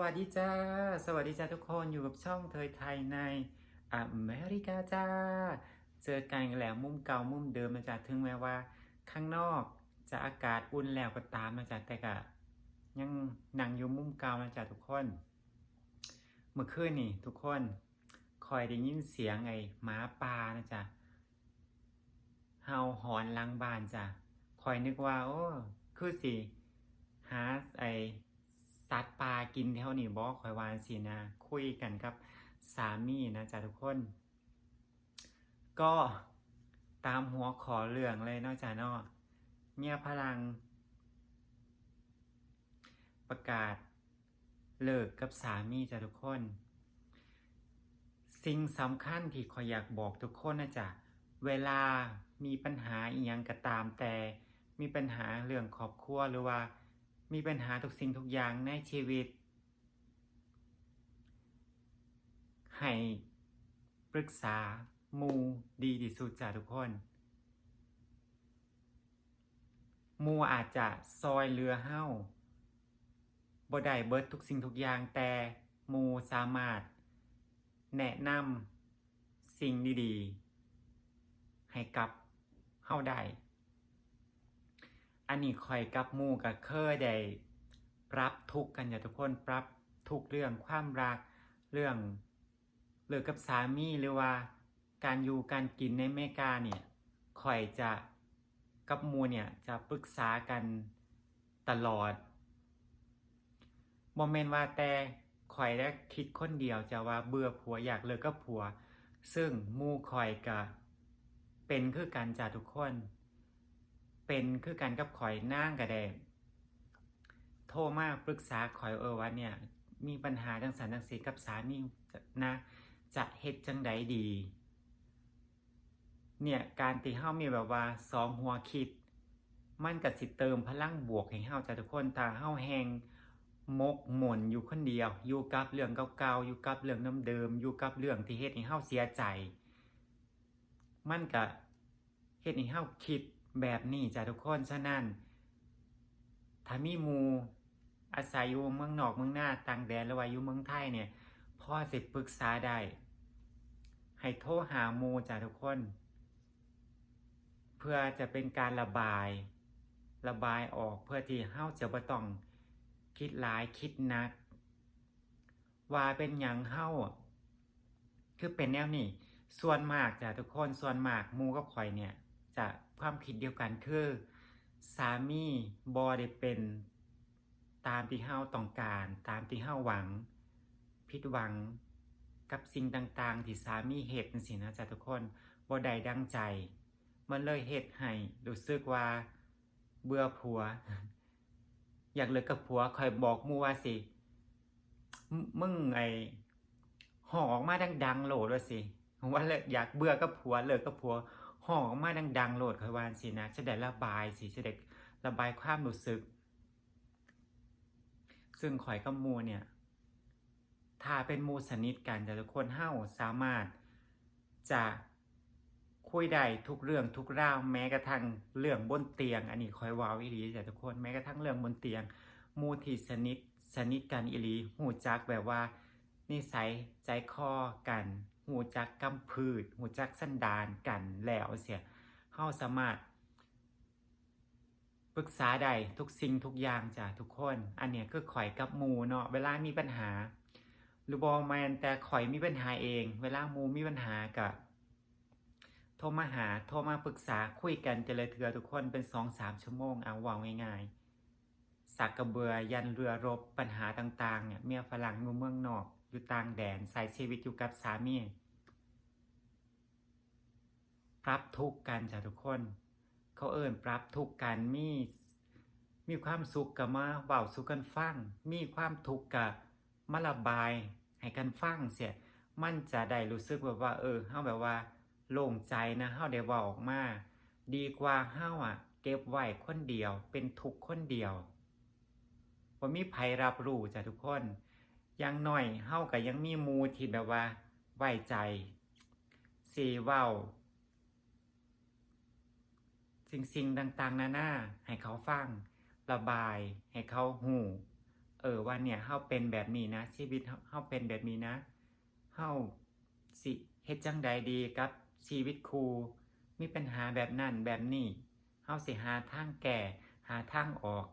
วัสดีจ้า สวัสดีจ้าทุกคนอยู่กับช่องเทยไทยในอเมริกาจ้า เจอกันแล้วมุมเก่ามุมเดิมนะจ๊ะถึงแม้ว่า ข้างนอกจะอากาศอุ่นแล้วก็ตามนะจ๊ะแต่ก็ยังนั่งอยู่มุมเก่านะจ๊ะทุกคน เมื่อคืนนี่ทุกคนคอยได้ยินเสียงไอ้หมาป่านะจ๊ะเห่าหอนลังบานจ้ะคอยนึกว่า โอ้คือสิหาไอ สัตว์ปลากินแถวนี้บ่คอยวาจั่งสินะคุยกันกับสามีนะจ๊ะทุกคน ก็ตามหัวขอเรื่องเลยนอกจากนอกเมียพลัง ประกาศเลิกกับสามีจ้ะทุกคน สิ่งสำคัญที่ขอยอยากบอกทุกคนนะจ๊ะเวลามีปัญหาอีหยังก็ตามแต่มีปัญหาเรื่องครอบครัวหรือว่า มีปัญหาทุกสิ่งทุกอย่างในชีวิต ให้ปรึกษามูดีที่สุดจ้ะทุกคนมูอาจจะซอยเรือเฮ้าบ่ได้เบิดทุกสิ่งทุกอย่างแต่มูสามารถ แนะนำสิ่งดีๆ ให้กับเฮาได้ อันนี้คอยกับมู่กับเคยได้ปรับทุกกันอย่าทุกคนปรับทุกเรื่องความรักเรื่องเลิกกับสามีหรือว่า การอยู่การกินในเมกาเนี่ยคอยจะกับมูเนี่ยจะปรึกษากันตลอดโมเมนต์ว่าแต่คอยได้คิดคนเดียวจะว่าเบื่อผัวอยากเลิกกับผัว ซึ่งมู่คอยกะเป็นคือกันจ้าทุกคน เป็นคือกันกับข่อยนั่งกระแดงโทรมาปรึกษาข่อยเออว่าเนี่ยมีปัญหาจังสันจังสีกับสามีนะจะเฮ็ดจังใดดี เนี่ยการที่เฮามีแบบว่าสองหัวคิด มันก็สิเติมพลังบวกให้เฮาจ้ะทุกคนถ้าเฮาแฮงมกหม่นอยู่คนเดียว อยู่กับเรื่องเก่าๆอยู่กับเรื่องเดิมๆอยู่กับเรื่องที่เฮ็ดให้เฮาเสียใจ มันก็เฮ็ดให้เฮาคิด แบบนี้จ้ะทุกคนฉะนั้นถ้ามีหมูอาศัยอยู่เมืองนอกเมืองหน้าต่างแดนหรือว่าอยู่เมืองไทยเนี่ยพ่อสิปรึกษาได้ให้โทรหาหมูจ้ะทุกคน เพื่อจะเป็นการระบาย ระบายออกเพื่อที่เฮ้าจะบ่ต้องคิดหลายคิดหนัก ว่าเป็นหยังเฮ้าคือเป็นแนวนี้ส่วนมากจ้ะทุกคนส่วนมากมูกับข่อยเนี่ย จะความคิดเดียวกันคือ สามีบอได้เป็นตามที่เฮาต้องการ ตามที่เฮาหวังผิดหวังกับสิ่งต่างๆ ที่สามีเหตุจังซี่นะจ๊ะทุกคนบ่ได้ดังใจ มันเลยเฮ็ดให้รู้สึกว่าเบื่อผัว อยากเลิกกับผัวคอยบอกมูว่าสิมึมึงไอห่อออกมาดังๆโหลดว่าสิว่าเลิกอยากเบื่อกับผัวเลิกกับผัว ห้องออกมาดังๆโหลดคอยวาจั่งสินะจะได้ระบายสิจะได้ระบายความรู้สึก ซึ่งข่อยกับมูเนี่ย ถ้าเป็นมูสนิทกันจะทุกคนเฮ้าสามารถจะคุยได้ทุกเรื่องทุกราวแม้กระทั่งเรื่องบนเตียง อันนี้คอยว้าวอีหลีจะทุกคนแม้กระทั่งเรื่องบนเตียงมูที่สนิทสนิทกันอีหลีหูจักแบบว่านิสัยใจคอกัน หูจักกำพืชหูจักสันดานกันแล้วเสียเฮาสามารถปรึกษาได้ทุกสิ่งทุกอย่างจ้ะทุกคน อันเนี้ยคือข่อยกับหมูเนาะเวลามีปัญหาหรือบอแมนแต่ข่อยมีปัญหาเอง เวลาหมูมีปัญหากับโทรมาหาโทรมาปรึกษาคุยกันจะเลยเถือทุกคนเป็นสองสามชั่วโมงเอาวางง่ายๆสักกระเบือยันเรือรบปัญหาต่างๆเนี่ยเมียฝรั่งอยู่เมืองนอก อยู่ต่างแดนใส่ชีวิตอยู่กับสามีปรับทุกข์กันจ้ะทุกคน เขาเอิ่นปรับทุกข์กันมีมีความสุขกับมาเบาสู่กันฟังมีความทุกข์กับมาระบายให้กันฟังเสียมันจะได้รู้สึกแบบว่า เออเฮาแบบว่าโล่งใจนะเฮาได้เว้าออกมา ดีกว่าเฮาอะ เก็บไว้คนเดียว เป็นทุกข์คนเดียวบ่มีไผรับรู้จ้ะทุกคน ย่างน้อยเฮาก็ยังมีมูที่แบบว่า ไว้ใจสิเว้าสิ่งสิ่งต่างๆนานาให้เขาฟัง ระบาย ให้เขาหูเออว่าเนี่ยเฮาเป็นแบบนี้นะ ชีวิตเฮาเฮาเป็นแบบนี้นะเฮาสิเฮ็ดจังใดดีกับชีวิตครูมีปัญหาแบบนั้นแบบนี้เฮาสิหาทางแก้หาทางออก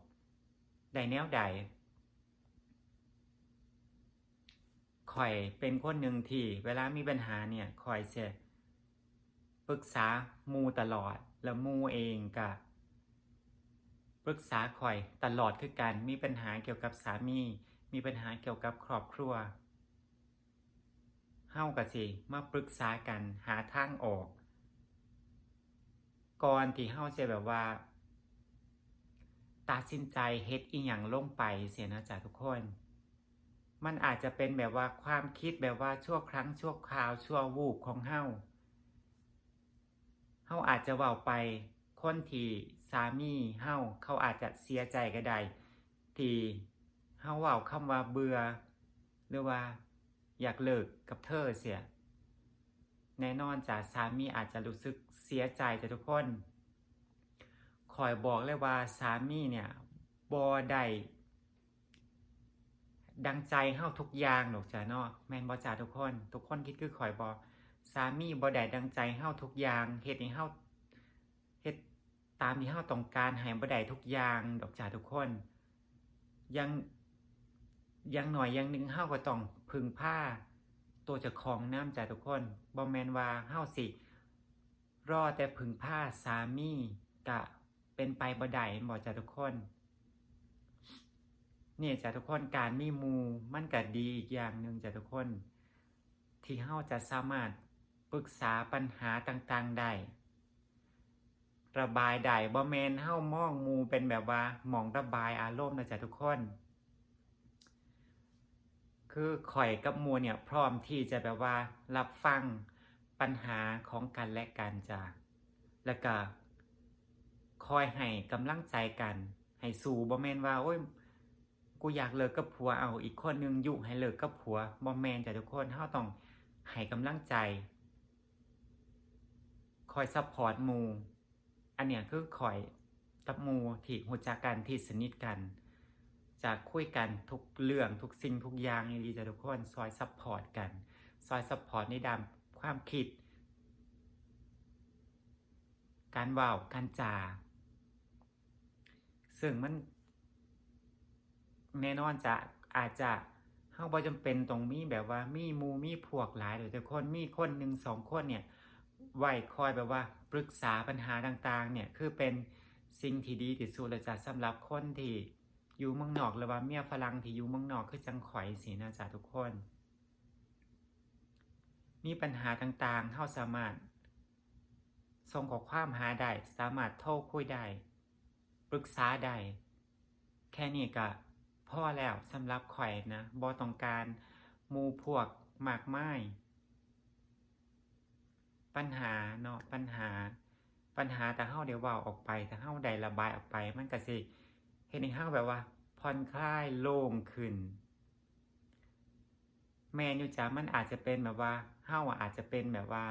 ได้แนวใด ข่อยเป็นคนหนึ่งที่เวลามีปัญหาเนี่ยข่อยจะปรึกษามูตลอด แล้วมูเองก็ปรึกษาข่อยตลอดคือกันมีปัญหาเกี่ยวกับสามี มีปัญหาเกี่ยวกับครอบครัวเฮาก็สิมาปรึกษากันหาทางออก ก่อนที่เฮาจะแบบว่าตัดสินใจเฮ็ดอีหยังลงไปเสียนะจ๊ะทุกคน มันอาจจะเป็นแบบว่าความคิดแบบว่าชั่วครั้งชั่วคราวชั่ววูบของเฮาเฮาอาจจะเว้าไปคนที่สามีเฮาเขาอาจจะเสียใจก็ได้ที่เฮาเว้าคำว่าเบื่อหรือว่าอยากเลิกกับเธอเสีย แน่นอนจ้ะสามีอาจจะรู้สึกเสียใจจ้ะทุกคนคอยบอกเลยว่าสามีเนี่ยบ่ได้ ดังใจเฮาทุกอย่างหรอกจ้ะเนาะแม่นบ่จ้ะทุกคน ทุกคนคิดคือคอยบ่สามีบ่ได้ดังใจเฮาทุกอย่างเฮ็ดให้เฮาเฮ็ดตามที่เฮาต้องการให้บ่ได้ทุกอย่างดอกจ้ะทุกคน ยังยังหน่อยยังหนึงเฮาก็ต้องพึ่งพาตัวเจ้าของนำจ้ะทุกคนบ่แม่นว่าเฮาสิรอแต่พึ่งพาสามีกะเป็นไปบ่ได้บ่จ้ะทุกคน เนี่ยจ้ะทุกคนการมีมูมันก็ดีอีกอย่างหนึ่งจ้ะทุกคน ที่เฮาจะสามารถปรึกษาปัญหาต่างๆได้ระบายได้บ่แมนเฮามองมูเป็นแบบว่าหมองระบายอารมณ์นะจ้ะทุกคน คือข่อยกับมูเนี่ยพร้อมที่จะแบบว่ารับฟังปัญหาของกันและกันจ้ะแล้วก็คอยให้กำลังใจกัน ให้สู้บ่แมนว่าโอ้ย กูอยากเลิกกับผัวเอาอีกคนนึงอยุให้เลิกกับผัวบ่แมนจ้ะทุกคนเฮาต้องให้กำลังใจ คอยซัพพอร์ตมูอันเนี้ยคือคอยกับมูที่รู้จักกันที่สนิทกันจะคุยกันทุกเรื่องทุกสิ่งทุกอย่างนี่ดีจ้ะทุกคนซอยซัพพอร์ตกัน ซอยซัพพอร์ตในดานความคิด การว้าการจาซึ่งมัน แน่นอนจะอาจจะเฮาบ่จำเป็นต้องมีแบบว่ามีหมู่มีพวกหลายเดี๋ยวทุกคนมีคนหนึ่งสองคนเนี่ยไว้คอยแบบว่าปรึกษาปัญหาต่างๆ เนี่ยคือเป็นสิ่งที่ดีที่สุดเลยจ้ะสำหรับคนที่อยู่เมืองนอกหรือว่าเมียฝรั่งที่อยู่เมืองนอกคือจังข่อยสินะจ๊ะทุกคน มีปัญหาต่างๆเฮาสามารถส่งข้อความหาได้สามารถโทรคุยได้ปรึกษาได้แค่นี้ก็ พอแล้วสำหรับข่อยนะบ่ต้องการมูพวกมากมายปัญหาเนาะปัญหา ปัญหาแต่เฮาได้เว้าออกไปแต่เฮาได้ระบายออกไป มันก็สิเฮ็ดให้เฮาแบบว่าผ่อนคลายโล่งขึ้น แม่นอยู่จ้ะมันอาจจะเป็นแบบว่าเฮาอะอาจจะเป็นแบบว่า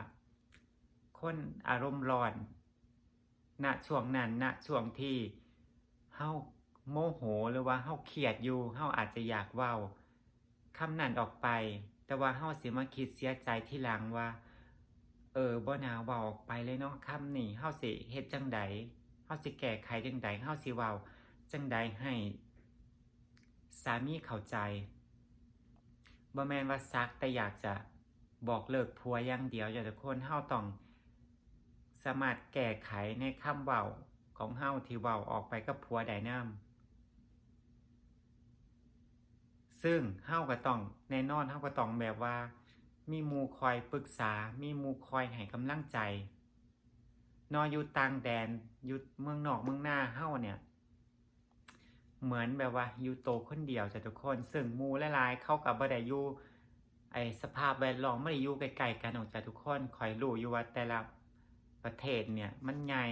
คนอารมณ์ร้อนณช่วงนั้นณช่วงที่เฮา โมโหหรือว่าเฮาเครียดอยู่เฮาอาจจะอยากเว้าคำนั้นออกไป แต่ว่าเฮาสิมาคิดเสียใจทีหลังว่า เออบ่นาเว้าออกไปเลยเนาะคำนี้เฮาสิเฮ็ดจังใดเฮาสิแก้ไขจังใดเฮาสิเว้าจังใดให้สามีเข้าใจบ่แม่นว่าซักแต่อยากจะบอกเลิกผัวอย่างเดียวอย่าทุกคนเฮาต้องสามารถแก้ไขในคำเว้าของเฮาที่เว้าออกไปกับผัวได้นำ ซึ่งเฮาก็ต้องแน่นอนเฮาก็ต้องแบบว่า มีมูคอยปรึกษา มีมูคอยให้กำลังใจ นอนอยู่ต่างแดนอยู่เมืองนอกเมืองหน้าเฮาเนี่ย เหมือนแบบว่าอยู่โตคนเดียวจ้ะทุกคน ซึ่งมู่หลายๆเข้ากับบ่ได้อยู่ไอสภาพแวดล้อมไม่ได้อยู่ใกลๆกันออกจากทุกคนคอยรู้อยู่ว่าแต่ละประเทศเนี่ยมันใหญ่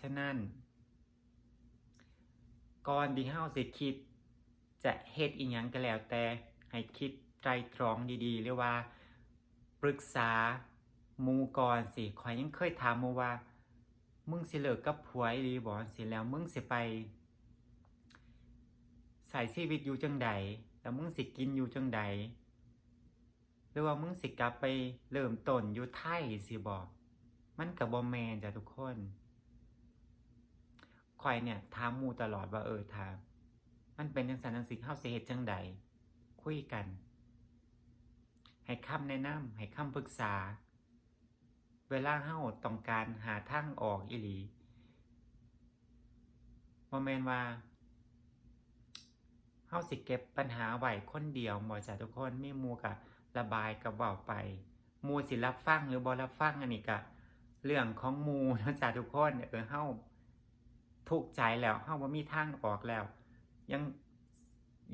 ฉะนั้น ก่อนที่เฮาสิคิด จะเฮ็ดอีหยังก็แล้วแต่ให้คิดไตรตรองดีๆ หรือว่า ปรึกษาหมู่ก่อนสิข่อยยังเคยถามหมู่ว่า มึงสิเลิกกับผัวอีหลีบ่สิแล้วมึงสิไปใส่ชีวิตอยู่จังใดแล้วมึงสิกินอยู่จังใดหรือว่ามึงสิกลับไปเริ่มต้นอยู่ไทยสิบอกมันกับบอแมนจ้ะทุกคน คอยเนี่ยถามมูตลอดว่าเออถาม มันเป็นจังสันจังสิเฮาสิเฮ็ดจังใดคุยกัน ให้คำแนะนำให้คำปรึกษา เวลาเฮาต้องการหาทางออกอีหลีบ่แม่นว่าเฮาสิเก็บปัญหาไว้คนเดียวบ่จ้ะทุกคนมีมูก็ระบายก็เว้าไป มูสิรับฟังหรือบ่รับฟังอันนี้ก็เรื่องของมูนะจ้ะทุกคน เออเฮา ทุกใจแล้วเฮาบ่มีทางออกแล้ว ยัง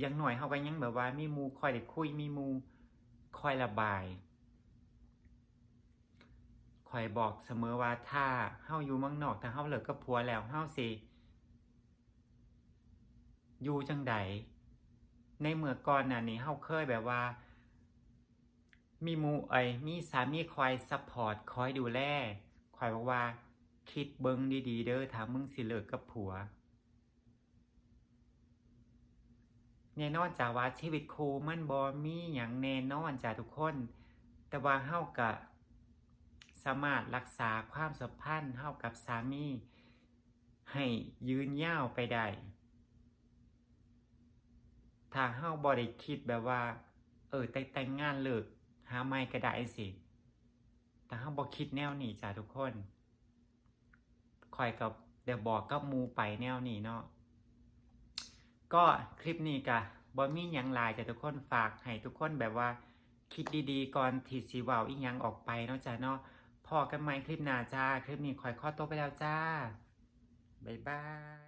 ยังหน่อยเฮาก็ยังแบบว่า มีมูคอยได้คุยมีมูคอยระบายคอยบอกเสมอว่าถ้าเฮาอยู่เมืองนอกถ้าเฮาเลิกกับผัวแล้วเฮาสิอยู่จังใดในเมื่อก่อนน่ะนี่เฮาเคยแบบว่า มีมู่เอ้ยมีสามีคอยซัพพอร์ตคอยดูแลคอยบอกว่า คิดเบิ่งดีๆเด้อถ้ามึงสิเลิกกับผัวแน่นอนจ้าว่าชีวิตครูมันบ่มีหยังแน่นอนจ้าทุกคน แต่ว่าเฮาก็สามารถรักษาความสัมพันธ์เฮากับสามี ให้ยืนยาวไปได้ถ้าเฮาบ่ได้คิดแบบว่า เออแต่แต่งงานเลิกหาใหม่ก็ได้สิแต่เฮาบ่คิดแนวนี้จ้าทุกคน คอยกับเดี๋ยวบอกกับมูไปแนวนี้เนาะก็คลิปนี้กะบอมี่ยังลายจะทุกคนฝากให้ทุกคนแบบว่า คิดดีๆ ก่อนถีดสีวาวอีกยังออกไปเนาะจ้าเนาะพอกันไหมคลิปหน้าจ้า คลิปนี้คอยข้อโตวไปแล้วจ้า บ๊ายบาย